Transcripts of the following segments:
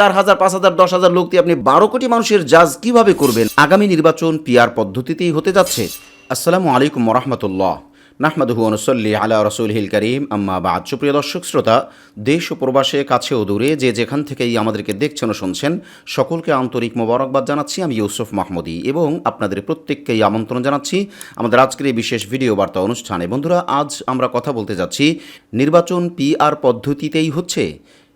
চার হাজার, পাঁচ হাজার, দশ হাজার লোক দিয়ে আপনি বারো কোটি মানুষের জাজ কীভাবে করবেন? আগামী নির্বাচন পিআর পদ্ধতিতেই হতে যাচ্ছে। আসসালামু আলাইকুম রহমতুল্লাহ। নাহমাদুহু অনুসল্লি আলা রসুলহিল করিম। আম্মা বা সুপ্রিয় দর্শক, শ্রোতা, দেশ ও প্রবাসে, কাছে ও দূরে যে যেখান থেকেই আমাদেরকে দেখছেন ও শুনছেন, সকলকে আন্তরিক মোবারকবাদ জানাচ্ছি। আমি ইউসুফ মাহমুদি এবং আপনাদের প্রত্যেককেই আমন্ত্রণ জানাচ্ছি আমাদের আজকের এই বিশেষ ভিডিও বার্তা অনুষ্ঠানে। বন্ধুরা, আজ আমরা কথা বলতে যাচ্ছি, নির্বাচন পিআর পদ্ধতিতেই হচ্ছে।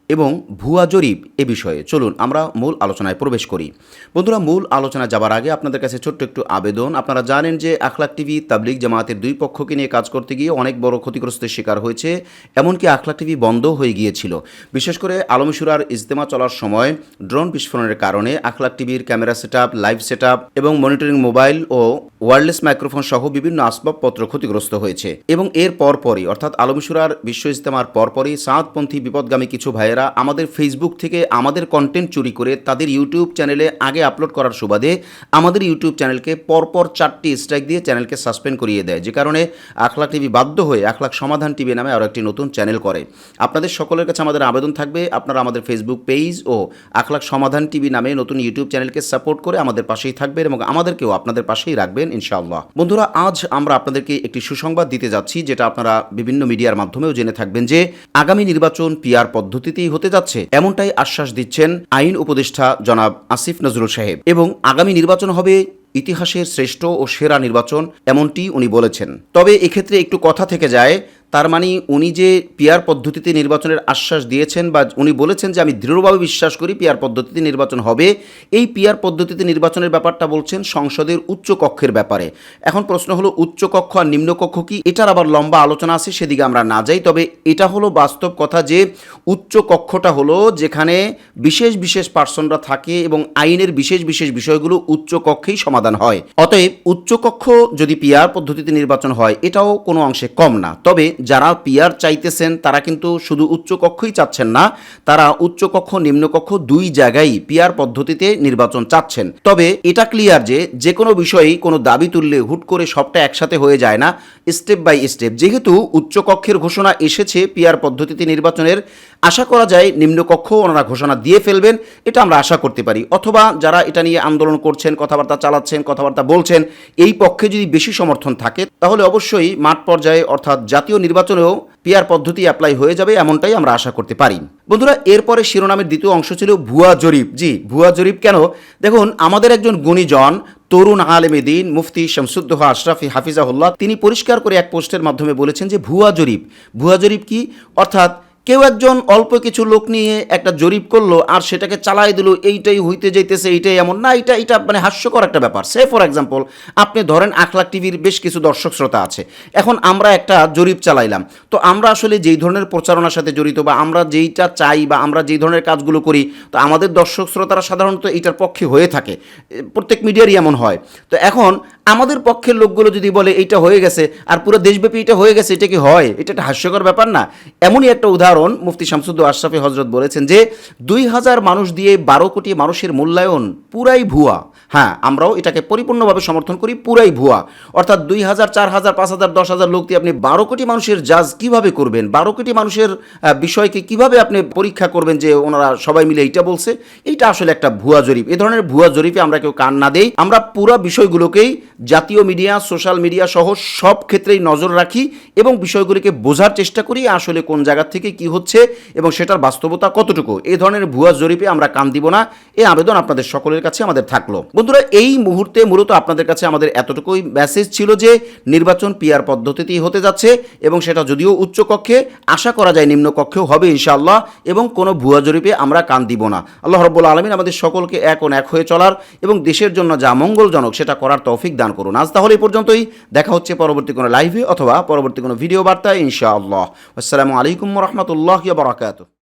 এবং ভুয়া জরিপ এ বিষয়ে। চলুন, আমরা মূল আলোচনায় প্রবেশ করি। বন্ধুরা, মূল আলোচনায় যাবার আগে আপনাদের কাছে ছোট্ট একটু আবেদন। আপনারা জানেন যে আখলাক টিভি, তাবলিগ জামায়াতের দুই পক্ষকে নিয়ে কাজ করতে গিয়ে অনেক বড় ক্ষতিগ্রস্তের শিকার হয়েছে, এমনকি আখলাক টিভি বন্ধ হয়ে গিয়েছিল। বিশেষ করে আলমসুরার ইজতেমা চলার সময় ড্রোন বিস্ফোরণের কারণে আখলাক টিভির ক্যামেরা সেট লাইভ সেট এবং মনিটরিং মোবাইল ও ওয়্যারলেস মাইক্রোফোন সহ বিভিন্ন আসবাবপত্র ক্ষতিগ্রস্ত হয়েছে এবং এর পরপরই, অর্থাৎ আলমসুরার বিশ্ব ইজতেমার পরপরই সাঁতপন্থী বিপদগামী কিছু ভাইয়েরা আমাদের ফেসবুক থেকে আমাদের কন্টেন্ট চুরি করে তাদের ইউটিউব চ্যানেলে আগে আপলোড করার সুবাদে আমাদের ইউটিউব চ্যানেলকে পরপর চারটি স্ট্রাইক দিয়ে চ্যানেলকে সাসপেন্ড করিয়ে দেয়, যে কারণে আখলাক টিভি বাধ্য হয়ে আখলাক সমাধান টিভি নামে আরও একটি নতুন চ্যানেল করে। আপনাদের সকলের কাছে আমাদের আবেদন থাকবে, আপনারা আমাদের ফেসবুক পেজ ও আখলাক সমাধান টিভি নামে নতুন ইউটিউব চ্যানেলকে সাপোর্ট করে আমাদের পাশেই থাকবেন এবং আমাদেরকেও আপনাদের পাশেই রাখবেন ইনশাআল্লাহ। বন্ধুরা, আজ আমরা আপনাদেরকে একটি সুসংবাদ দিতে যাচ্ছি, যেটা আপনারা বিভিন্ন মিডিয়ার মাধ্যমেও জেনে থাকবেন যে আগামী নির্বাচন পিআর পদ্ধতিতেই হতে যাচ্ছে, এমনটাই আশ্বাস দিচ্ছেন আইন উপদেষ্টা জনাব আসিফ নজরুল সাহেব। এবং আগামী নির্বাচন হবে ইতিহাসের শ্রেষ্ঠ ও সেরা নির্বাচন, এমনটি উনি বলেছেন। তবে এক্ষেত্রে একটু কথা থেকে যায় তার মানে উনি যে পিয়ার পদ্ধতিতে নির্বাচনের আশ্বাস দিয়েছেন বা উনি বলেছেন যে আমি দৃঢ়ভাবে বিশ্বাস করি পিয়ার পদ্ধতিতে নির্বাচন হবে, এই পিয়ার পদ্ধতিতে নির্বাচনের ব্যাপারটা বলছেন সংসদের উচ্চ কক্ষের ব্যাপারে। এখন প্রশ্ন হলো, উচ্চ কক্ষ আর নিম্নকক্ষ কি? এটার আবার লম্বা আলোচনা আছে, সেদিকে আমরা না যাই, তবে এটা হলো বাস্তব কথা যে উচ্চ কক্ষটা হলো যেখানে বিশেষ বিশেষ পার্সনরা থাকে এবং আইনের বিশেষ বিশেষ বিষয়গুলো উচ্চ কক্ষেই সমাধান হয়। অতএব উচ্চ কক্ষ যদি পিয়ার পদ্ধতিতে নির্বাচন হয়, এটাও কোনো অংশে কম না। তবে যারা পিয়ার চাইতেছেন, তারা কিন্তু শুধু উচ্চ কক্ষই চাচ্ছেন না, তারা উচ্চ কক্ষ নিম্নকক্ষ দুই জায়গায় পিয়ার পদ্ধতিতে নির্বাচন চাচ্ছেন। তবে এটা ক্লিয়ার যে যে কোনো বিষয়েই কোনো দাবি তুললে হুট করে সবটা একসাথে হয়ে যায় না স্টেপ বাই স্টেপ যেহেতু উচ্চ কক্ষের ঘোষণা এসেছে পিয়ার পদ্ধতিতে নির্বাচনের, আশা করা যায় নিম্নকক্ষ ওনারা ঘোষণা দিয়ে ফেলবেন, এটা আমরা আশা করতে পারি। অথবা যারা এটা নিয়ে আন্দোলন করছেন, কথাবার্তা চালাচ্ছেন, কথাবার্তা বলছেন, এই পক্ষে যদি বেশি সমর্থন থাকে, তাহলে অবশ্যই মাঠ পর্যায়ে অর্থাৎ জাতীয় নির্বাচনেও পিয়ার পদ্ধতি অ্যাপ্লাই হয়ে যাবে এমনটাই আমরা আশা করতে পারি। বন্ধুরা, এরপরে শিরোনামের দ্বিতীয় অংশ ছিল ভুয়া জরিপ। জি, ভুয়া জরিপ কেন? দেখুন, আমাদের একজন গুণীজন, তরুণ আলেমে দিন, মুফতি শামসুদ্দোহ আশরাফি হাফিজাহুল্লাহ, তিনি পরিষ্কার করে এক পোস্টের মাধ্যমে বলেছেন যে ভুয়া জরিপ। ভুয়া জরিপ কি? অর্থাৎ কেউ একজন অল্প কিছু লোক নিয়ে একটা জরিপ করল আর সেটাকে চালাই দিল, এইটাই হইতে যাইতেছে, এইটাই এমন। না, এটা এটা মানে হাস্যকর একটা ব্যাপার। সে ফর এক্সাম্পল আপনি ধরেন আখলাক টিভির বেশ কিছু দর্শক শ্রোতা আছে। এখন আমরা একটা জরিপ চালাইলাম। তো আমরা আসলে যেই ধরনের প্রচারণার সাথে জড়িত বা আমরা যেইটা চাই বা আমরা যেই ধরনের কাজগুলো করি, তো আমাদের দর্শক শ্রোতারা সাধারণত এইটার পক্ষে হয়ে থাকে। প্রত্যেক মিডিয়ারই এমন হয়। তো এখন আমাদের পক্ষের লোকগুলো যদি বলে, এইটা হয়ে গেছে, আর পুরো দেশব্যাপী এটা হয়ে গেছে, এটা কি হয়? এটা একটা হাস্যকর ব্যাপার না। এমনই একটা উদাহরণ মুফতি শামসুদ্দ আশরাফি হজরত বলেছেন যে দুই হাজার মানুষ দিয়ে বারো কোটি মানুষের মূল্যায়ন পুরাই ভুয়া। হ্যাঁ আমরাও এটাকে পরিপূর্ণভাবে সমর্থন করি পুরাই ভুয়া। অর্থাৎ দুই হাজার, চার হাজার, পাঁচ হাজার, দশ হাজার লোক দিয়ে আপনি বারো কোটি মানুষের জাজ কীভাবে করবেন? বারো কোটি মানুষের বিষয়কে কীভাবে আপনি পরীক্ষা করবেন যে ওনারা সবাই মিলে এইটা বলছে? এইটা আসলে একটা ভুয়া জরিপ। এ ধরনের ভুয়া জরিপে আমরা কেউ কান না দেই। আমরা পুরো বিষয়গুলোকেই জাতীয় মিডিয়া, সোশ্যাল মিডিয়া সহ সব ক্ষেত্রেই নজর রাখি এবং বিষয়গুলিকে বোঝার চেষ্টা করি আসলে কোন জায়গা থেকে কি হচ্ছে এবং সেটার বাস্তবতা কতটুকু। এই ধরনের ভুয়া জরিপে আমরা কান দিব না। এই আবেদন আপনাদের সকলের কাছে আমাদের থাকল। বন্ধুরা, এই মুহূর্তে মূলত আপনাদের কাছে আমাদের এতটুকুই মেসেজ ছিল যে নির্বাচন পিয়ার পদ্ধতিতেই হতে যাচ্ছে এবং সেটা যদিও উচ্চ কক্ষে, আশা করা যায় নিম্ন কক্ষেও হবে ইনশাআল্লাহ, এবং কোনো ভুয়া জরিপে আমরা কান দিব না। আল্লাহ রব্বুল আলমিন আমাদের সকলকে এক ও এক হয়ে চলার এবং দেশের জন্য যা মঙ্গলজনক সেটা করার তৌফিক দান করুন। আজ তাহলে এই পর্যন্তই। দেখা হচ্ছে পরবর্তী কোনো লাইভে অথবা পরবর্তী কোনো ভিডিও বার্তায় ইনশাআল্লাহ। আসসালামু আলাইকুম রহমতুল্লাহ বারাকাতু